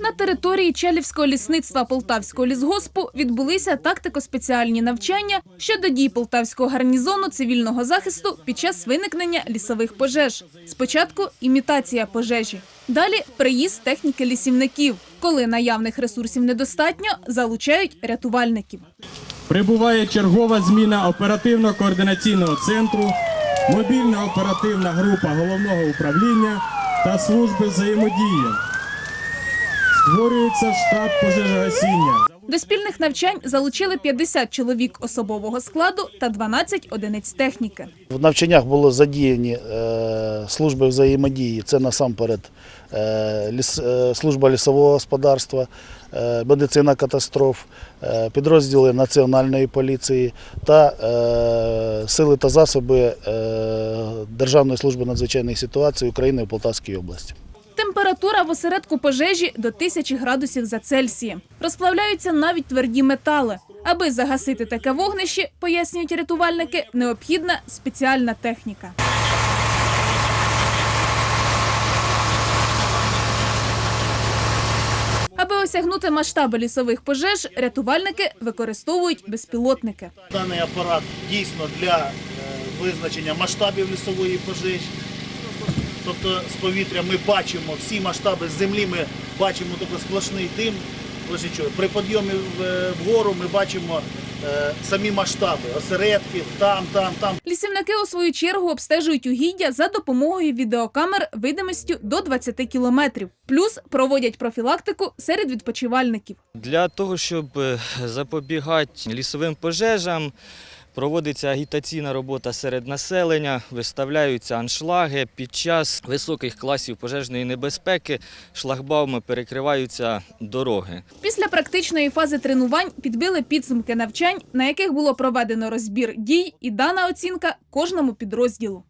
На території Челівського лісництва Полтавського лісгоспу відбулися тактико-спеціальні навчання щодо дій Полтавського гарнізону цивільного захисту під час виникнення лісових пожеж. Спочатку імітація пожежі, далі приїзд техніки лісівників. Коли наявних ресурсів недостатньо, залучають рятувальників. Прибуває чергова зміна оперативно-координаційного центру, мобільна оперативна група головного управління та служби взаємодії. Створюється штаб пожежогасіння. До спільних навчань залучили 50 чоловік особового складу та 12 одиниць техніки. В навчаннях було задіяні е, служби взаємодії. Це насамперед е, е, служба лісового господарства, медицина катастроф, підрозділи Національної поліції та сили та засоби Державної служби надзвичайних ситуацій України в Полтавській області. Температура в осередку пожежі до 1000 градусів за Цельсієм. Розплавляються навіть тверді метали. Аби загасити таке вогнище, пояснюють рятувальники, необхідна спеціальна техніка. Аби осягнути масштаби лісових пожеж, рятувальники використовують безпілотники. Даний апарат дійсно для е, визначення масштабів лісової пожежі. Тобто з повітря ми бачимо всі масштаби з землі, ми бачимо тільки сплошний дим. При підйомі е, вгору ми бачимо е, самі масштаби, осередки, там, там, там. Лісівники у свою чергу обстежують угіддя за допомогою відеокамер видимістю до 20 кілометрів. Плюс проводять профілактику серед відпочивальників. Для того, щоб е, запобігати лісовим пожежам, проводиться агітаційна робота серед населення, виставляються аншлаги. Під час високих класів пожежної небезпеки шлагбаумами перекриваються дороги. Після практичної фази тренувань підбили підсумки навчань, на яких було проведено розбір дій і дана оцінка кожному підрозділу.